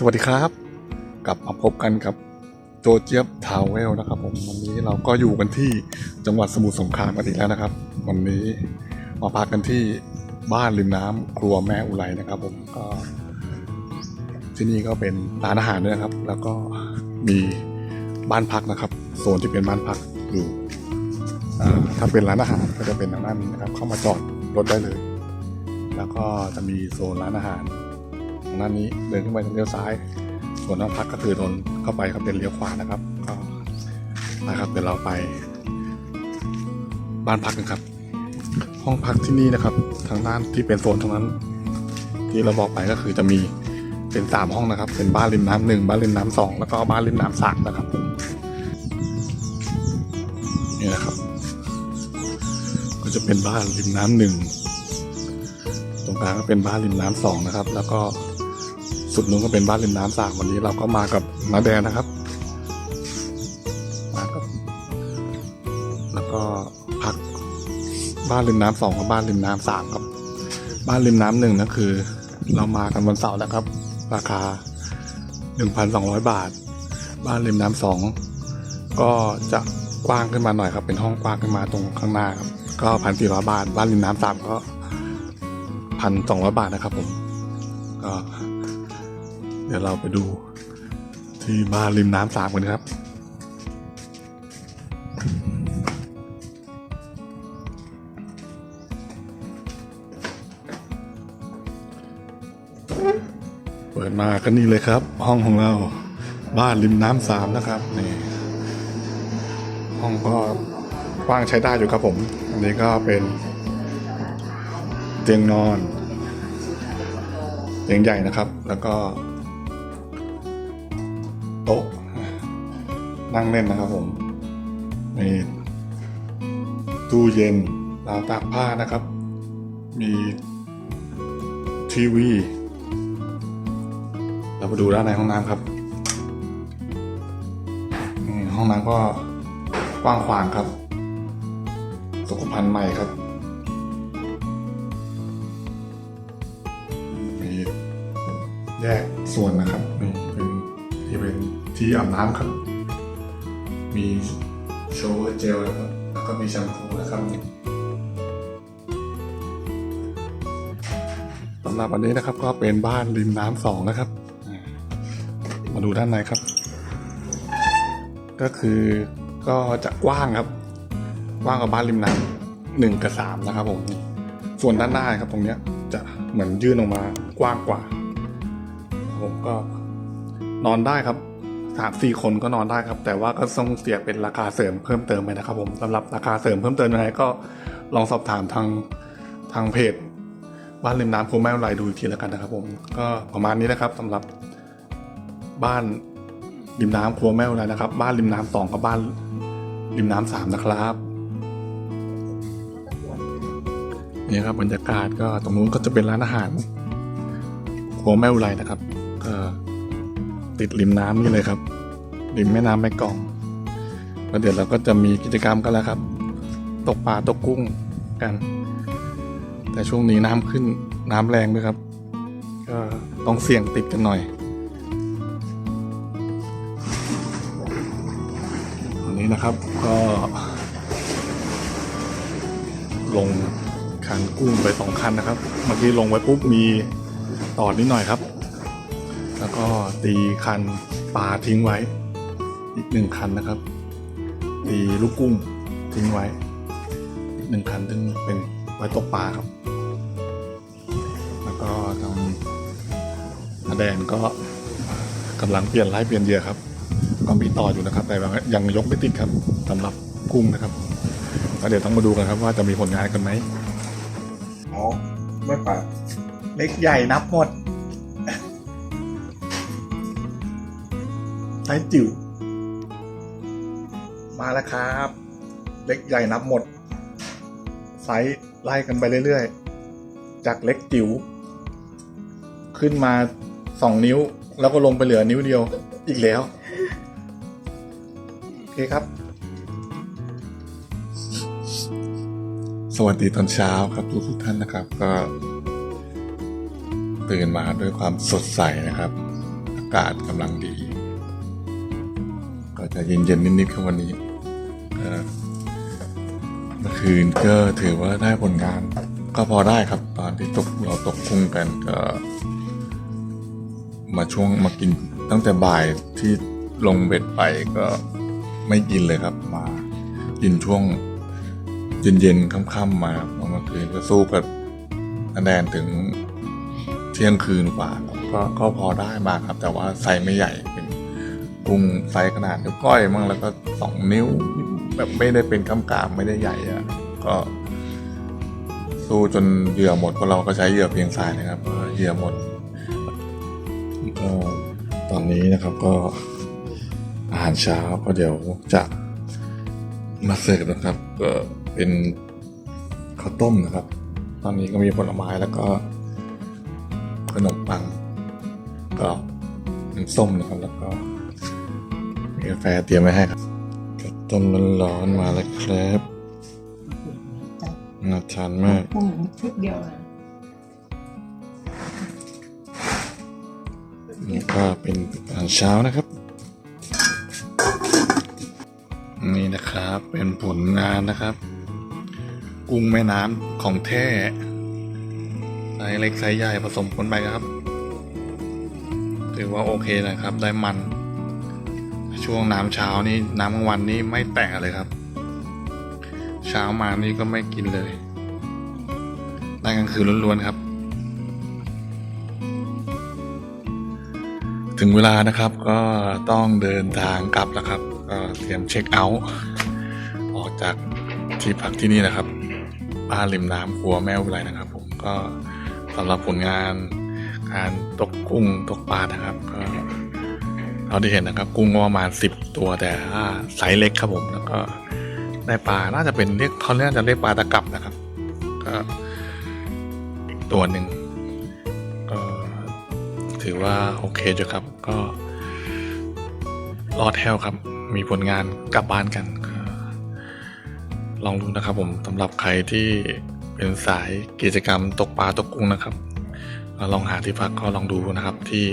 สวัสดีครับ กลับมาพบกันกับโจเจี๊ยบทาวเวลนะครับผมวันนี้เราก็อยู่กันที่จังหวัดสมุทรสงครามกันอีกแล้วนะครับ วันนี้มาพักกันที่บ้านริมน้ำครัวแม่อุไรนะครับผมก็ที่นี่ก็เป็นร้านอาหารด้วยนะครับ แล้วก็มีบ้านพักนะครับโซนที่เป็นบ้านพักอยู่ถ้าเป็นร้านอาหารก็จะเป็นทางด้านนี้นะครับ เข้ามาจอดรถได้เลย แล้วก็จะมีโซนร้านอาหาร ด้านนี้เดินขึ้นไปทางเลี้ยวซ้าย ส่วนห้องพักก็คือโดนเข้าไปครับเป็นเลี้ยวขวานะครับก็นะครับเดี๋ยวเราไป บ้านพักกันครับ ห้องพักที่นี่นะครับ ทางด้านที่เป็นโซนตรงนั้น ที่เราบอกไปก็คือจะมีเป็นสามห้องนะครับ เป็นบ้านริมน้ำหนึ่งบ้านริมน้ำสองแล้วก็บ้านริมน้ำสามนะครับนี่นะครับ ก็จะเป็นบ้านริมน้ำหนึ่งตรงกลางก็เป็นบ้านริมน้ำสองนะครับ แล้วก็ สุดนู้นก็เป็นบ้านริมน้ำสามวันนี้เราก็มากับน้าแดนนะครับ มากับ แล้วก็พักบ้านริมน้ำสองกับบ้านริมน้ำสามครับ บ้านริมน้ำหนึ่งนะคือ เรามากันวันเสาร์นะครับ ราคาหนึ่งพันสองร้อยบาท บ้านริมน้ำสองก็จะกว้างขึ้นมาหน่อยครับ เป็นห้องกว้างขึ้นมาตรงข้างหน้าครับ ก็พันสี่ร้อยบาท บ้านริมน้ำสามก็พันสองร้อยบาทนะครับผมก็ เดี๋ยวเราไปดู ที่บ้านริมน้ำสามกันครับ เปิดมาก็นี่เลยครับ ห้องของเราบ้านริมน้ำสามนะครับนี่ห้องก็กว้างใช้ได้อยู่ครับผม อันนี้ก็เป็นเตียงนอนเตียงใหญ่นะครับ แล้วก็ โต๊ะ นั่งเล่นนะครับผมมีตู้เย็นราวตากผ้านะครับ มีทีวี เราไปดูด้านในห้องน้ำครับห้องน้ำก็กว้างขวางครับสุขภัณฑ์ใหม่ครับ มีแยกส่วนนะครับนี่ ที่อาบน้ำครับ มีโชว์เจลนะครับ แล้วก็มีแชมพูนะครับสำหรับวันนี้นะครับก็เป็นบ้านริมน้ำสองนะครับ มาดูด้านในครับ ก็คือก็จะกว้างครับ กว้างกว่าบ้านริมน้ำหนึ่งกับสามนะครับผมส่วนด้านหน้าครับตรงเนี้ยจะเหมือนยื่นออกมากว้างกว่าผมก็นอนได้ครับ สามสี่คนก็นอนได้ครับ แต่ว่าก็ต้องเสียเป็นราคาเสริมเพิ่มเติมไปนะครับผมสำหรับราคาเสริมเพิ่มเติมยังไงก็ลองสอบถามทางทางเพจบ้านริมน้ำโคแม่ไรดูอีกทีแล้วกันนะครับผมก็ประมาณนี้นะครับสำหรับบ้านริมน้ำครัวแม่ไรนะครับ บ้านริมน้ำสองกับบ้านริมน้ำสามนะครับนี่ครับบรรยากาศก็ตรงนู้นก็จะเป็นร้านอาหารครัวแม่ไรนะครับ ติดริมน้ำนี่เลยครับ ริมแม่น้ำแม่กอง แล้วเดี๋ยวเราก็จะมีกิจกรรมกันแล้วครับ ตกปลาตกกุ้งกัน แต่ช่วงนี้น้ำขึ้นน้ำแรงด้วยครับ ก็ต้องเสี่ยงติดกันหน่อยอันนี้นะครับก็ลงคันกุ้งไปสองคันนะครับ เมื่อกี้ลงไว้ปุ๊บมีตอดนิดหน่อยครับ ก็ตีคันปลาทิ้งไว้ อีกหนึ่งคันนะครับ ตีลูกกุ้งทิ้งไว้ อีกหนึ่งคันซึ่งเป็นไว้ตกปลาครับ แล้วก็ทางอาแดนก็กำลังเปลี่ยนไล่เปลี่ยนเหยื่อครับ ก็มีต่ออยู่นะครับ แต่ยังยกไม่ติดครับสำหรับกุ้งนะครับก็เดี๋ยวต้องมาดูกันครับว่าจะมีผลงานกันไหมอ๋อไม่ปัดเล็กใหญ่นับหมด ไซส์จิ๋วมาแล้วครับ เล็กใหญ่นับหมด ไซส์ไล่กันไปเรื่อยๆ จากเล็กจิ๋วขึ้นมาสองนิ้ว แล้วก็ลงไปเหลือนิ้วเดียวอีกแล้ว โอเคครับ สวัสดีตอนเช้าครับทุกทุกท่านนะครับ ก็ตื่นมาด้วยความสดใสนะครับ อากาศกำลังดี ก็จะเย็นๆนิดๆครับวันนี้เมื่อคืนก็ถือว่าได้ผลงาน ก็พอได้ครับ ตอนที่ตกเราตกกุ้งกันก็ มาช่วงมากินตั้งแต่บ่ายที่ลงเบ็ดไปก็ไม่กินเลยครับ มากินช่วงเย็นๆค่ำๆมาเมื่อคืนก็สู้กับแนนถึงเที่ยงคืนกว่าก็ก็พอได้มาครับ แต่ว่าไซส์ไม่ใหญ่ ปรุงไซส์ขนาดนิ้วก้อยมั่งแล้วก็สองนิ้ว แบบไม่ได้เป็นกำกามไม่ได้ใหญ่อะก็สู้จนเหยื่อหมดเพราะเราก็ใช้เหยื่อเพียงสายนะครับเหยื่อหมดก็ตอนนี้นะครับก็อาหารเช้าก็เดี๋ยวจะมาเสิร์ฟนะครับ ก็เป็นข้าวต้มนะครับ ตอนนี้ก็มีผลไม้แล้วก็ขนมปัง ก็น้ำส้มนะครับแล้วก็ กาแฟเตรียมไว้ให้ครับข้าวต้มร้อนๆมาแล้วครับน่าทานมากกุ้งชุดเดียวนะนี่ก็เป็นอาหารเช้านะครับ นี่นะครับเป็นผลงานนะครับ กุ้งแม่น้ำของแท้ไซส์เล็กไซส์ใหญ่ผสมกันไปครับ ถือว่าโอเคนะครับ ได้มัน ช่วงน้ำเช้านี่น้ำกลางวันนี่ไม่แตะเลยครับ เช้ามานี่ก็ไม่กินเลยได้กลางคืนล้วนๆครับ ถึงเวลานะครับก็ต้องเดินทางกลับแล้วครับก็เตรียมเช็คเอาท์ออกจากที่พักที่นี่นะครับบ้านริมน้ำครัวแม่อุไรนะครับ ผมก็สำหรับผลงานการตกกุ้งตกปลานะครับก็ เราที่เห็นนะครับ กุ้งประมาณสิบตัวแต่ว่าไซส์เล็กครับผมแล้วก็ได้ปลาน่าจะเป็นเรียกเขาเรียกจะเรียกปลาตะกับนะครับก็อีกตัวหนึ่งก็ถือว่าโอเคจ้ะครับ ก็รอดแถวครับ มีผลงานกลับบ้านกันลองดูนะครับผมสำหรับใครที่เป็นสายกิจกรรมตกปลาตกกุ้งนะครับลองหาที่พักก็ลองดูนะครับที่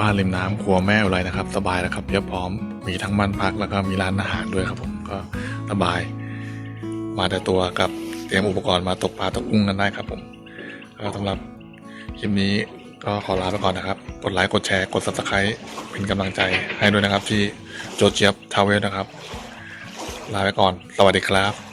บ้านริมน้ำครัวแม่อะไรนะครับ สบายนะครับเรียบพร้อมมีทั้งบ้านพักแล้วก็มีร้านอาหารด้วยครับผมก็สบาย มาแต่ตัวกับเตรียมอุปกรณ์มาตกปลาตกกุ้งกันได้ครับผมก็สำหรับคลิปนี้ก็ขอลาไปก่อนนะครับ กดไลค์กดแชร์กด subscribe เป็นกำลังใจให้ด้วยนะครับที่โจเจียบทาวเวลนะครับ ลาไปก่อน สวัสดีครับ